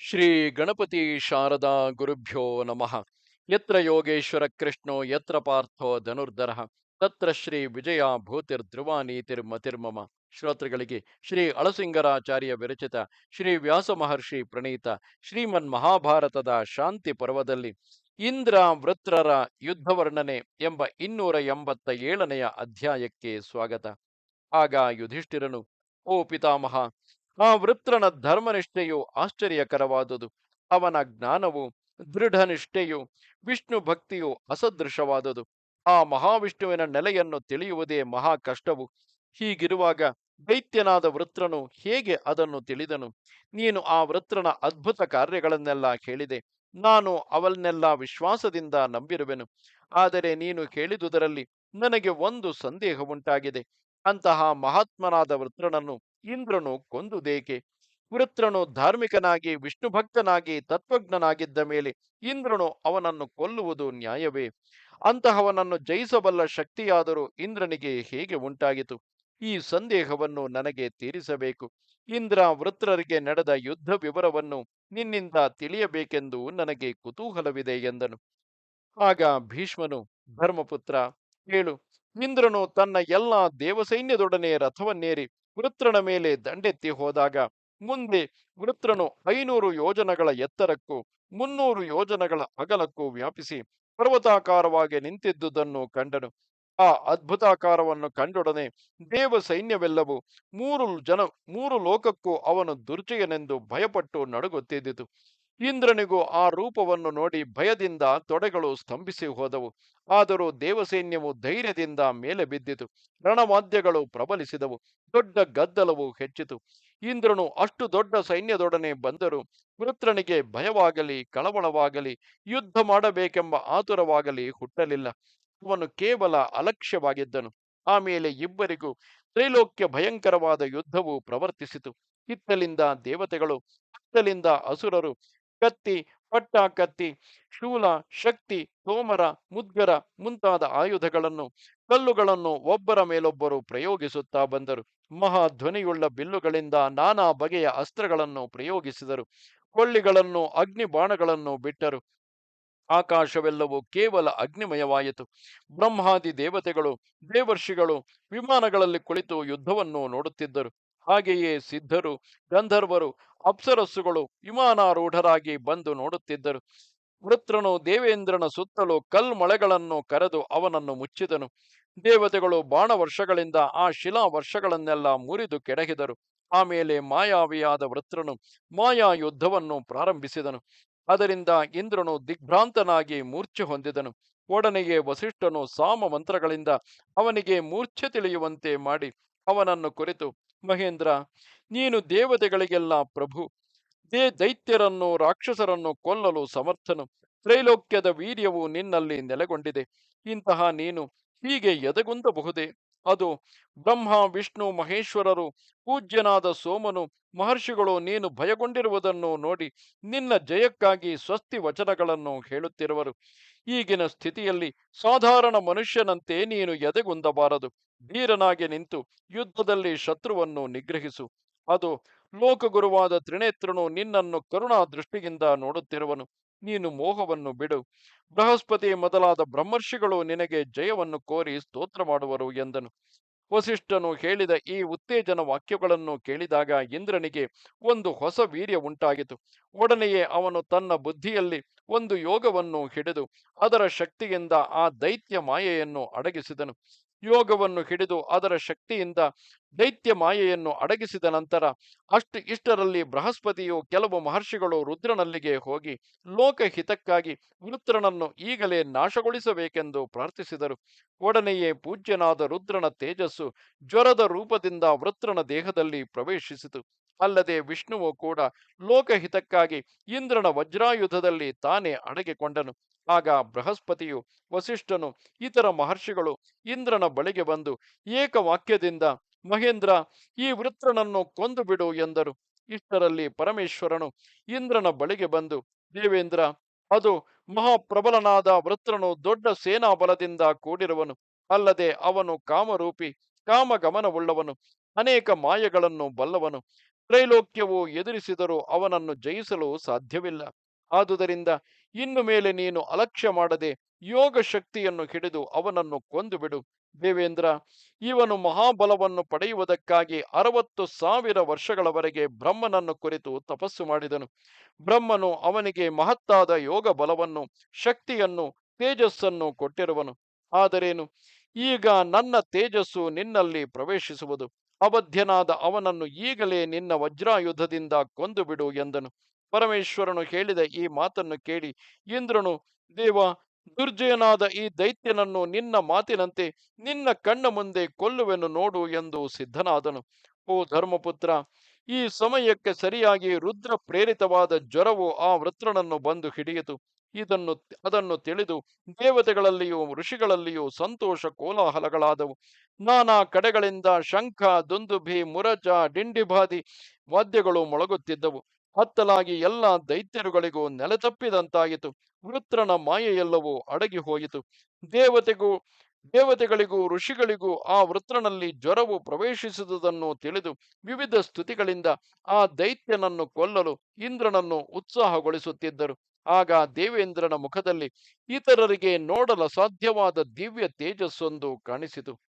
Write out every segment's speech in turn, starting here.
ಶ್ರೀ ಗಣಪತಿ ಶಾರದಾ ಗುರುಭ್ಯೋ ನಮಃ. ಯತ್ರ ಯೋಗೇಶ್ವರ ಕೃಷ್ಣೋ, ಯತ್ರ ಪಾರ್ಥೋ ಧನುರ್ಧರ. ತತ್ರ ಶ್ರೀ ವಿಜಯ ಭೂತಿರ್ಧ್ರುವ ನೀತಿರ್ಮತಿರ್ಮಮ ಶ್ರೋತೃಗಳಿಗೆ ಶ್ರೀ ಅಳಸಿಂಗರಾಚಾರ್ಯ ವಿರಚಿತ ಶ್ರೀ ವ್ಯಾಸ ಮಹರ್ಷಿ ಪ್ರಣೀತ ಶ್ರೀಮನ್ ಮಹಾಭಾರತದ ಶಾಂತಿ ಪರ್ವದಲ್ಲಿ ಇಂದ್ರ ವೃತ್ರರ ಯುದ್ಧ ವರ್ಣನೆ ಎಂಬ ಇನ್ನೂರ ಎಂಬತ್ತ ಏಳನೆಯ ಅಧ್ಯಾಯಕ್ಕೆ ಸ್ವಾಗತ. ಆಗ ಯುಧಿಷ್ಠಿರನು, ಓ ಪಿತಾಮಹ ಆ ವೃತ್ರನ ಧರ್ಮನಿಷ್ಠೆಯು ಆಶ್ಚರ್ಯಕರವಾದುದು. ಅವನ ಜ್ಞಾನವು ದೃಢನಿಷ್ಠೆಯು, ವಿಷ್ಣು ಭಕ್ತಿಯು ಅಸದೃಶವಾದುದು. ಆ ಮಹಾವಿಷ್ಣುವಿನ ನೆಲೆಯನ್ನು ತಿಳಿಯುವುದೇ ಮಹಾ ಕಷ್ಟವು. ಹೀಗಿರುವಾಗ ದೈತ್ಯನಾದ ವೃತ್ರನು ಹೇಗೆ ಅದನ್ನು ತಿಳಿದನು? ನೀನು ಆ ವೃತ್ರನ ಅದ್ಭುತ ಕಾರ್ಯಗಳನ್ನೆಲ್ಲ ಹೇಳಿದೆ ನಾನು ಅವನ್ನೆಲ್ಲ ವಿಶ್ವಾಸದಿಂದ ನಂಬಿರುವೆನು. ಆದರೆ ನೀನು ಕೇಳಿದುದರಲ್ಲಿ ನನಗೆ ಒಂದು ಸಂದೇಹ ಉಂಟಾಗಿದೆ ಅಂತಹ ಮಹಾತ್ಮನಾದ ವೃತ್ರನನ್ನು ಇಂದ್ರನು ಕೊಂದುದೇಕೆ? ವೃತ್ರನು ಧಾರ್ಮಿಕನಾಗಿ ವಿಷ್ಣು ಭಕ್ತನಾಗಿ ತತ್ವಜ್ಞನಾಗಿದ್ದ ಮೇಲೆ ಇಂದ್ರನು ಅವನನ್ನು ಕೊಲ್ಲುವುದು ನ್ಯಾಯವೇ? ಅಂತಹವನನ್ನು ಜಯಿಸಬಲ್ಲ ಶಕ್ತಿಯಾದರೂ ಇಂದ್ರನಿಗೆ ಹೇಗೆ ಉಂಟಾಗಿತು? ಈ ಸಂದೇಹವನ್ನು ನನಗೆ ತೀರಿಸಬೇಕು. ಇಂದ್ರ ವೃತ್ರರಿಗೆ ನಡೆದ ಯುದ್ಧ ವಿವರವನ್ನು ನಿನ್ನಿಂದ ತಿಳಿಯಬೇಕೆಂದು ನನಗೆ ಕುತೂಹಲವಿದೆ ಎಂದನು. ಆಗ ಭೀಷ್ಮನು, ಧರ್ಮಪುತ್ರ, ಹೇಳು. ಇಂದ್ರನು ತನ್ನ ಎಲ್ಲ ದೇವಸೈನ್ಯದೊಡನೆ ರಥವನ್ನೇರಿ ವೃತ್ರನ ಮೇಲೆ ದಂಡೆತ್ತಿ ಹೋದಾಗ, ಮುಂದೆ ವೃತ್ರನು ಐನೂರು ಯೋಜನಗಳ ಎತ್ತರಕ್ಕೂ, ಮುನ್ನೂರು ಯೋಜನಗಳ ಅಗಲಕ್ಕೂ ವ್ಯಾಪಿಸಿ ಪರ್ವತಾಕಾರವಾಗಿ ನಿಂತಿದ್ದುದನ್ನು ಕಂಡನು. ಆ ಅದ್ಭುತಾಕಾರವನ್ನು ಕಂಡೊಡನೆ ದೇವ ಸೈನ್ಯವೆಲ್ಲವೂ ಮೂರು ಜನ, ಮೂರು ಲೋಕಕ್ಕೂ ಅವನು ದುರ್ಜಯನೆಂದು ಭಯಪಟ್ಟು ನಡುಗುತ್ತಿದ್ದಿತು. ಇಂದ್ರನಿಗೂ ಆ ರೂಪವನ್ನು ನೋಡಿ ಭಯದಿಂದ ತೊಡೆಗಳು ಸ್ತಂಭಿಸಿ ಹೋದವು. ಆದರೂ ದೇವಸೈನ್ಯವು ಧೈರ್ಯದಿಂದ ಮೇಲೆ ಬಿದ್ದಿತು. ರಣವಾದ್ಯಗಳು ಪ್ರಬಲಿಸಿದವು. ದೊಡ್ಡ ಗದ್ದಲವು ಹೆಚ್ಚಿತು. ಇಂದ್ರನು ಅಷ್ಟು ದೊಡ್ಡ ಸೈನ್ಯದೊಡನೆ ಬಂದರೂ ವೃತ್ರನಿಗೆ ಭಯವಾಗಲಿ, ಕಳವಳವಾಗಲಿ, ಯುದ್ಧ ಮಾಡಬೇಕೆಂಬ ಆತುರವಾಗಲಿ ಹುಟ್ಟಲಿಲ್ಲ. ಅವನು ಕೇವಲ ಅಲಕ್ಷ್ಯವಾಗಿದ್ದನು. ಆಮೇಲೆ ಇಬ್ಬರಿಗೂ ತ್ರೈಲೋಕ್ಯ ಭಯಂಕರವಾದ ಯುದ್ಧವು ಪ್ರವರ್ತಿಸಿತು. ಹಿತ್ತಲಿಂದ ದೇವತೆಗಳು ಇತ್ತಲಿಂದ ಅಸುರರು ಕತ್ತಿ, ಪಟ್ಟ ಕತ್ತಿ, ಶೂಲ, ಶಕ್ತಿ, ತೋಮರ, ಮುದ್ಗರ ಮುಂತಾದ ಆಯುಧಗಳನ್ನು, ಕಲ್ಲುಗಳನ್ನು ಒಬ್ಬರ ಮೇಲೊಬ್ಬರು ಪ್ರಯೋಗಿಸುತ್ತಾ ಬಂದರು. ಮಹಾ ಧ್ವನಿಯುಳ್ಳ ಬಿಲ್ಲುಗಳಿಂದ ನಾನಾ ಬಗೆಯ ಅಸ್ತ್ರಗಳನ್ನು ಪ್ರಯೋಗಿಸಿದರು. ಕೊಳ್ಳಿಗಳನ್ನು ಅಗ್ನಿ ಬಾಣಗಳನ್ನು ಬಿಟ್ಟರು. ಆಕಾಶವೆಲ್ಲವೂ ಕೇವಲ ಅಗ್ನಿಮಯವಾಯಿತು. ಬ್ರಹ್ಮಾದಿ ದೇವತೆಗಳು, ದೇವರ್ಷಿಗಳು ವಿಮಾನಗಳಲ್ಲಿ ಕುಳಿತು ಯುದ್ಧವನ್ನು ನೋಡುತ್ತಿದ್ದರು. ಹಾಗೆಯೇ ಸಿದ್ಧರು, ಗಂಧರ್ವರು, ಅಪ್ಸರಸ್ಸುಗಳು, ವಿಮಾನಾರೂಢರಾಗಿ ಬಂದು ನೋಡುತ್ತಿದ್ದರು. ವೃತ್ರನು ದೇವೇಂದ್ರನ ಸುತ್ತಲೂ ಕಲ್ಮಳೆಗಳನ್ನು ಕರೆದು ಅವನನ್ನು ಮುಚ್ಚಿದನು. ದೇವತೆಗಳು ಬಾಣ ವರ್ಷಗಳಿಂದ ಆ ಶಿಲಾ ವರ್ಷಗಳನ್ನೆಲ್ಲ ಮುರಿದು ಕೆಡಹಿದರು. ಆಮೇಲೆ ಮಾಯಾವಿಯಾದ ವೃತ್ರನು ಮಾಯಾ ಯುದ್ಧವನ್ನು ಪ್ರಾರಂಭಿಸಿದನು. ಅದರಿಂದ ಇಂದ್ರನು ದಿಗ್ಭ್ರಾಂತನಾಗಿ ಮೂರ್ಛೆ ಹೊಂದಿದನು. ಒಡನೆಗೆ ವಸಿಷ್ಠನು ಸಾಮ ಮಂತ್ರಗಳಿಂದ ಅವನಿಗೆ ಮೂರ್ಛೆ ತಿಳಿಯುವಂತೆ ಮಾಡಿ ಅವನನ್ನು ಕುರಿತು. ಮಹೇಂದ್ರ, ನೀನು ದೇವತೆಗಳಿಗೆಲ್ಲ ಪ್ರಭು. ದೇ ದೈತ್ಯರನ್ನು ರಾಕ್ಷಸರನ್ನು ಕೊಲ್ಲಲು ಸಮರ್ಥನು. ತ್ರೈಲೋಕ್ಯದ ವೀರ್ಯವು ನಿನ್ನಲ್ಲಿ ನೆಲೆಗೊಂಡಿದೆ. ಇಂತಹ ನೀನು ಹೀಗೆ ಎದೆಗುಂದಬಹುದೇ? ಅದು ಬ್ರಹ್ಮ, ವಿಷ್ಣು, ಮಹೇಶ್ವರರು, ಪೂಜ್ಯನಾದ ಸೋಮನು, ಮಹರ್ಷಿಗಳು ನೀನು ಭಯಗೊಂಡಿರುವುದನ್ನು ನೋಡಿ ನಿನ್ನ ಜಯಕ್ಕಾಗಿ ಸ್ವಸ್ತಿ ವಚನಗಳನ್ನು ಹೇಳುತ್ತಿರುವರು. ಈಗಿನ ಸ್ಥಿತಿಯಲ್ಲಿ ಸಾಧಾರಣ ಮನುಷ್ಯನಂತೆ ನೀನು ಎದೆಗುಂದಬಾರದು. ಧೀರನಾಗಿ ನಿಂತು ಯುದ್ಧದಲ್ಲಿ ಶತ್ರುವನ್ನು ನಿಗ್ರಹಿಸು. ಅದು ಲೋಕಗುರುವಾದ ತ್ರಿನೇತ್ರನು ನಿನ್ನನ್ನು ಕರುಣಾ ದೃಷ್ಟಿಯಿಂದ ನೋಡುತ್ತಿರುವನು. ನೀನು ಮೋಹವನ್ನು ಬಿಡು. ಬೃಹಸ್ಪತಿ ಮೊದಲಾದ ಬ್ರಹ್ಮರ್ಷಿಗಳು ನಿನಗೆ ಜಯವನ್ನು ಕೋರಿ ಸ್ತೋತ್ರ ಮಾಡುವರು ಎಂದನು. ವಸಿಷ್ಠನು ಹೇಳಿದ ಈ ಉತ್ತೇಜನ ವಾಕ್ಯಗಳನ್ನು ಕೇಳಿದಾಗ ಇಂದ್ರನಿಗೆ ಒಂದು ಹೊಸ ವೀರ್ಯ ಉಂಟಾಗಿತು. ಒಡನೆಯೇ ಅವನು ತನ್ನ ಬುದ್ಧಿಯಲ್ಲಿ ಒಂದು ಯೋಗವನ್ನು ಹಿಡಿದು ಅದರ ಶಕ್ತಿಯಿಂದ ಆ ದೈತ್ಯ ಮಾಯೆಯನ್ನು ಅಡಗಿಸಿದನು. ಯೋಗವನ್ನು ಹಿಡಿದು ಅದರ ಶಕ್ತಿಯಿಂದ ದೈತ್ಯ ಮಾಯೆಯನ್ನು ಅಡಗಿಸಿದ ನಂತರ ಅಷ್ಟು ಇಷ್ಟರಲ್ಲಿ ಬೃಹಸ್ಪತಿಯು ಕೆಲವು ಮಹರ್ಷಿಗಳು ರುದ್ರನಲ್ಲಿಗೆ ಹೋಗಿ ಲೋಕಹಿತಕ್ಕಾಗಿ ವೃತ್ರನನ್ನು ಈಗಲೇ ನಾಶಗೊಳಿಸಬೇಕೆಂದು ಪ್ರಾರ್ಥಿಸಿದರು. ಒಡನೆಯೇ ಪೂಜ್ಯನಾದ ರುದ್ರನ ತೇಜಸ್ಸು ಜ್ವರದ ರೂಪದಿಂದ ವೃತ್ರನ ದೇಹದಲ್ಲಿ ಪ್ರವೇಶಿಸಿತು. ಅಲ್ಲದೆ ವಿಷ್ಣುವು ಕೂಡ ಲೋಕಹಿತಕ್ಕಾಗಿ ಇಂದ್ರನ ವಜ್ರಾಯುಧದಲ್ಲಿ ತಾನೇ ಅಡಗಿಕೊಂಡನು. ಆಗ ಬೃಹಸ್ಪತಿಯು, ವಸಿಷ್ಠನು, ಇತರ ಮಹರ್ಷಿಗಳು ಇಂದ್ರನ ಬಳಿಗೆ ಬಂದು, ಏಕವಾಕ್ಯದಿಂದ, ಮಹೇಂದ್ರ, ಈ ವೃತ್ರನನ್ನು ಕೊಂದು ಬಿಡು ಎಂದರು. ಇಷ್ಟರಲ್ಲಿ ಪರಮೇಶ್ವರನು ಇಂದ್ರನ ಬಳಿಗೆ ಬಂದು, ದೇವೇಂದ್ರ, ಅದು ಮಹಾಪ್ರಬಲನಾದ ವೃತ್ರನು ದೊಡ್ಡ ಸೇನಾ ಬಲದಿಂದ ಕೂಡಿರುವನು. ಅಲ್ಲದೆ ಅವನು ಕಾಮರೂಪಿ, ಕಾಮಗಮನವುಳ್ಳವನು, ಅನೇಕ ಮಾಯಗಳನ್ನು ಬಲ್ಲವನು. ತ್ರೈಲೋಕ್ಯವು ಎದುರಿಸಿದರೂ ಅವನನ್ನು ಜಯಿಸಲು ಸಾಧ್ಯವಿಲ್ಲ. ಆದುದರಿಂದ ಇನ್ನು ಮೇಲೆ ನೀನು ಅಲಕ್ಷ್ಯ ಮಾಡದೆ ಯೋಗ ಶಕ್ತಿಯನ್ನು ಹಿಡಿದು ಅವನನ್ನು ಕೊಂದು ಬಿಡು ದೇವೇಂದ್ರ, ಇವನು ಮಹಾಬಲವನ್ನು ಪಡೆಯುವುದಕ್ಕಾಗಿ ಅರವತ್ತು ಸಾವಿರ ವರ್ಷಗಳವರೆಗೆ ಬ್ರಹ್ಮನನ್ನು ಕುರಿತು ತಪಸ್ಸು ಮಾಡಿದನು. ಬ್ರಹ್ಮನು ಅವನಿಗೆ ಮಹತ್ತಾದ ಯೋಗ ಬಲವನ್ನು ಶಕ್ತಿಯನ್ನು, ತೇಜಸ್ಸನ್ನು ಕೊಟ್ಟಿರುವನು. ಆದರೇನು? ಈಗ ನನ್ನ ತೇಜಸ್ಸು ನಿನ್ನಲ್ಲಿ ಪ್ರವೇಶಿಸುವುದು. ಅವಧ್ಯನಾದ ಅವನನ್ನು ಈಗಲೇ ನಿನ್ನ ವಜ್ರಾಯುಧದಿಂದ ಕೊಂದು ಬಿಡು ಎಂದನು. ಪರಮೇಶ್ವರನು ಹೇಳಿದ ಈ ಮಾತನ್ನು ಕೇಳಿ, ಇಂದ್ರನು, ದೇವ, ದುರ್ಜಯನಾದ ಈ ದೈತ್ಯನನ್ನು ನಿನ್ನ ಮಾತಿನಂತೆ ನಿನ್ನ ಕಣ್ಣ ಮುಂದೆ ಕೊಲ್ಲುವೆನು ನೋಡು ಎಂದು ಸಿದ್ಧನಾದನು. ಓ ಧರ್ಮಪುತ್ರ, ಈ ಸಮಯಕ್ಕೆ ಸರಿಯಾಗಿ ರುದ್ರ ಪ್ರೇರಿತವಾದ ಜ್ವರವು ಆ ವೃತ್ರನನ್ನು ಬಂದು ಹಿಡಿಯಿತು. ಇದನ್ನು ಅದನ್ನು ತಿಳಿದು ದೇವತೆಗಳಲ್ಲಿಯೂ, ಋಷಿಗಳಲ್ಲಿಯೂ ಸಂತೋಷ ಕೋಲಾಹಲಗಳಾದವು. ನಾನಾ ಕಡೆಗಳಿಂದ ಶಂಖ ದುಂದುಭಿ ಮುರಜ ಡಿಂಡಿಬಾದಿ ವಾದ್ಯಗಳು ಮೊಳಗುತ್ತಿದ್ದವು. ಹತ್ತಲಾಗಿ ಎಲ್ಲ ದೈತ್ಯರುಗಳಿಗೂ ನೆಲತಪ್ಪಿದಂತಾಯಿತು ವೃತ್ರನ ಮಾಯೆಯೆಲ್ಲವೂ ಅಡಗಿ ಹೋಯಿತು ದೇವತೆಗೂ, ದೇವತೆಗಳಿಗೂ, ಋಷಿಗಳಿಗೂ ಆ ವೃತ್ರನಲ್ಲಿ ಜ್ವರವು ಪ್ರವೇಶಿಸಿದುದನ್ನು ತಿಳಿದು ವಿವಿಧ ಸ್ತುತಿಗಳಿಂದ ಆ ದೈತ್ಯನನ್ನು ಕೊಲ್ಲಲು ಇಂದ್ರನನ್ನು ಉತ್ಸಾಹಗೊಳಿಸುತ್ತಿದ್ದರು. ಆಗ ದೇವೇಂದ್ರನ ಮುಖದಲ್ಲಿ ಇತರರಿಗೆ ನೋಡಲು ಸಾಧ್ಯವಾದ ದಿವ್ಯ ತೇಜಸ್ಸೊಂದು ಕಾಣಿಸಿತು.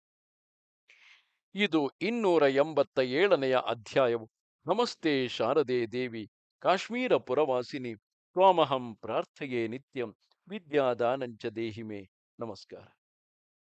ಇದು ಇನ್ನೂರ ಎಂಬತ್ತ ಏಳನೆಯ ಅಧ್ಯಾಯವು. ನಮಸ್ತೆ ಶಾರದೆ ದೇವಿ, ಕಾಶ್ಮೀರ ಪುರವಾಸಿನಿ, ತ್ವಾಮಹಂ ಪ್ರಾರ್ಥೆಯೇ ನಿತ್ಯಂ, ವಿದ್ಯಾದಾನಂಚ ದೇಹಿಮೆ. ನಮಸ್ಕಾರ.